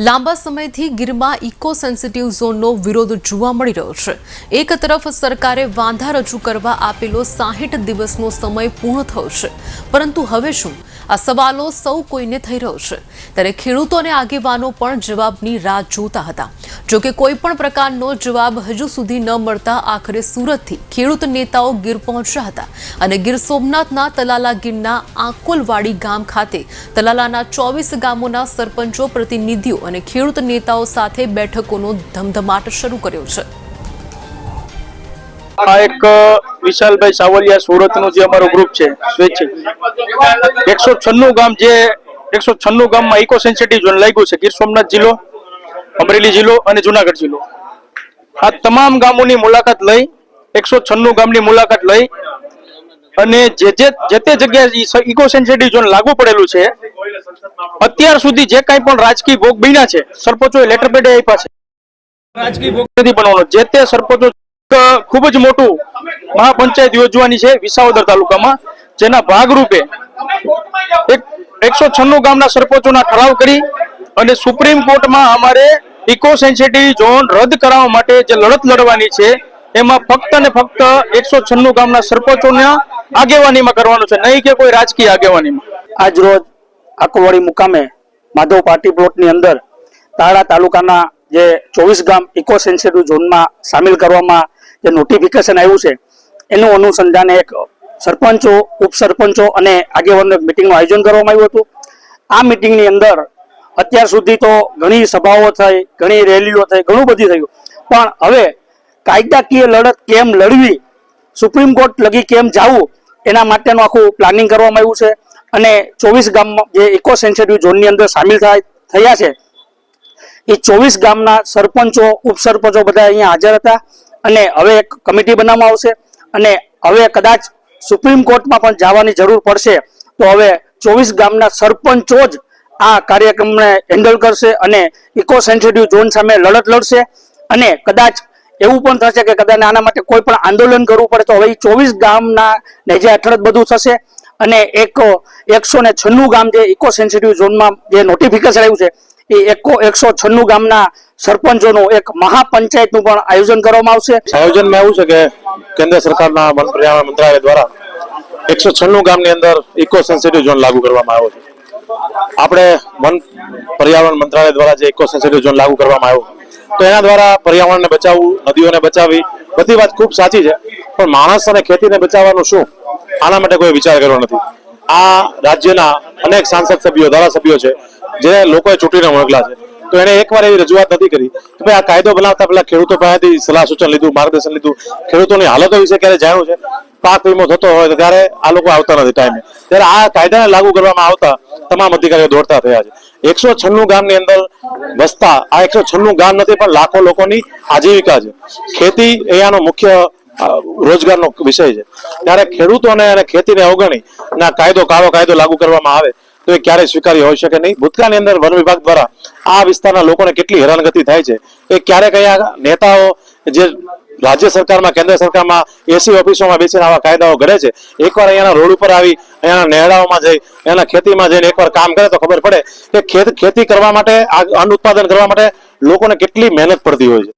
લાંબા સમયથી ગીરમાં ઇકો સેન્સિટિવ ઝોનનો વિરોધ જોવા મળી રહ્યો છે. એક તરફ સરકારે વાંધા રજૂ કરવા આપેલો સાહીઠ દિવસનો સમય પૂર્ણ થયો છે. પરંતુ હવે શું? આ સવાલો સૌ કોઈને થઈ રહ્યો છે. ત્યારે ખેડૂતો અને આગેવાનો પણ જવાબની રાહ જોતા હતા. જોકે કોઈ પણ પ્રકારનો જવાબ હજુ સુધી ન મળતા આખરે સુરતથી ખેડૂત નેતાઓ ગીર પહોંચ્યા હતા અને ગીર સોમનાથના તલાલા ગીરના આંકોલવાડી ગામ ખાતે તલાલાના ચોવીસ ગામોના સરપંચો, પ્રતિનિધિઓ અને ખેડૂત નેતાઓ સાથે બેઠકોનો ધમધમાટ શરૂ કર્યો છે. આ એક વિશાલભાઈ સાવલિયા સુરતનું જે અમારું ગ્રુપ છે સ્વૈચ્છિક એકસો છન્નું ગામ જે, એકસો છન્નું ગામમાં ઇકો સેન્સિટિવ ઝોન લાગ્યું છે. ગીર સોમનાથ જિલ્લો, અમરેલી જિલ્લો અને જુનાગઢ જિલ્લો. આ તમામ ગામોની મુલાકાત લઈ, એકસો છન્નું ગામની મુલાકાત લઈ અને જે જે જે તે જગ્યાએ ઇકો સેન્સિટિવ ઝોન લાગુ પડેલું છે, અત્યાર સુધી જે કાંઈ પણ રાજકીય ભોગ બન્યા છે, સરપંચોએ લેટર પેડે આપ્યા છે. રાજકીય ભોગ નથી બનવાનો. જે તે સરપંચો ખૂબ જ મોટું મહાપંચાયત યોજવાની છે વિસાવદર તાલુકામાં, જેના ભાગરૂપે એકસો છન્નું ગામના સરપંચોના ઠરાવ કરી અને સુપ્રીમ કોર્ટમાં અમારે ઇકો સેન્સિટિવ ઝોન રદ કરાવવા માટે જે લડત લડવાની છે, એમાં ફક્ત ને ફક્ત એકસો છન્નું ગામના સરપંચોના આગેવાનીમાં કરવાનું છે, નહીં કે કોઈ રાજકીય આગેવાનીમાં. આજ રોજ આકોવાડી મુકામે માધવ પાટી પ્લોટની અંદર તાળા તાલુકાના જે ચોવીસ ગામ ઇકો સેન્સિટિવ ઝોનમાં સામેલ કરવામાં જે નોટિફિકેશન આવ્યું છે, એનું અનુસંધાને એક સરપંચો, ઉપસરપંચો અને આગેવાનો મિટિંગનું આયોજન કરવામાં આવ્યું હતું. આ મિટિંગની અંદર અત્યાર સુધી તો ઘણી સભાઓ થઈ, ઘણી રેલીઓ થઈ, ઘણું બધું થયું. પણ હવે કાયદાકીય લડત કેમ લડવી, સુપ્રીમ કોર્ટ લગી કેમ જવું, એના માટેનું આખું પ્લાનિંગ કરવામાં આવ્યું છે. અને ચોવીસ ગામમાં જે ઇકો સેન્સિટિવ ઝોનની અંદર સામેલ થાય, થયા છે. એ ચોવીસ ગામના સરપંચો, ઉપસરપંચો બધા અહીંયા હાજર હતા. અને હવે એક કમિટી બનાવવામાં આવશે અને હવે કદાચ સુપ્રીમ કોર્ટમાં પણ જવાની જરૂર પડશે તો હવે ચોવીસ ગામના સરપંચો જ આ કાર્યક્રમને હેન્ડલ કરશે અને ઇકો સેન્સિટિવ ઝોન સામે લડત લડશે. અને કદાચ એવું પણ થશે કે કદાચ આના માટે કોઈ પણ આંદોલન કરવું પડે તો હવે ચોવીસ ગામના નેજા હેઠળ જ બધું થશે અને એક એકસો ને છન્નું ગામ જે ઇકો સેન્સિટિવ ઝોનમાં જે નોટિફિકેશન આવ્યું છે એ એકો એકસો છન્નું ગામના સરપંચોનું એક મહાપંચાયતનું પણ આયોજન કરવામાં આવશે. આયોજનમાં એવું છે કે કેન્દ્ર સરકારના પર્યાવરણ મંત્રાલય દ્વારા એકસો છન્નું ગામની અંદર ઇકો સેન્સિટિવ ઝોન લાગુ કરવામાં આવ્યો છે. આપણે વન પર્યાવરણ મંત્રાલય દ્વારા જે ઇકો સેન્સિટિવ ઝોન લાગુ કરવામાં આવ્યો, તો એના દ્વારા પર્યાવરણને બચાવવું, નદીઓને બચાવવી, બધી વાત ખૂબ સાચી છે. પણ માણસ અને ખેતીને બચાવવાનું શું? આના માટે કોઈ વિચાર કર્યો નથી. આ રાજ્યના અનેક સાંસદ સભ્યો, ધારાસભ્યો છે, જે લોકોએ ચૂંટીને મોકલા છે. તો એને એકવાર એવી રજૂઆત નથી કરી કે ભાઈ આ કાયદો બનાવતા પહેલા ખેડૂતો પાસેથી સલાહ સૂચન લીધું, માર્ગદર્શન લીધું, ખેડૂતોની હાલતો વિશે ક્યારે જાણ્યું છે? પાક વીમો થતો હોય તો ત્યારે આ લોકો આવતા નથી ટાઈમે. ત્યારે આ કાયદાને લાગુ કરવામાં આવતા તમામ અધિકારીઓ દોડતા થયા છે. એકસો છન્નું ગામની અંદર વસતા આ એકસો છન્નું ગામ નથી પણ લાખો લોકોની આજીવિકા છે. ખેતી અહીંયાનો મુખ્ય રોજગારનો વિષય છે. ત્યારે ખેડૂતોને અને ખેતીને અવગણી અને કાયદો કાળો કાયદો લાગુ કરવામાં આવે, તો એ ક્યારેય સ્વીકાર્ય હોઈ શકે નહીં. ભૂતકાળની અંદર વન વિભાગ દ્વારા આ વિસ્તારના લોકોને કેટલી હેરાનગતિ થાય છે, એ ક્યારેક અહીંયા નેતાઓ જે રાજ્ય સરકારમાં, કેન્દ્ર સરકારમાં એસી ઓફિસોમાં બેસીને આવા કાયદાઓ ઘડે છે, એકવાર અહીંયાના રોડ ઉપર આવી, અહીંયાના નેહડાઓમાં જઈ, અહીંયાના ખેતીમાં જઈને એકવાર કામ કરે તો ખબર પડે કે ખેત ખેતી કરવા માટે, આ અન્ન ઉત્પાદન કરવા માટે લોકોને કેટલી મહેનત પડતી હોય છે.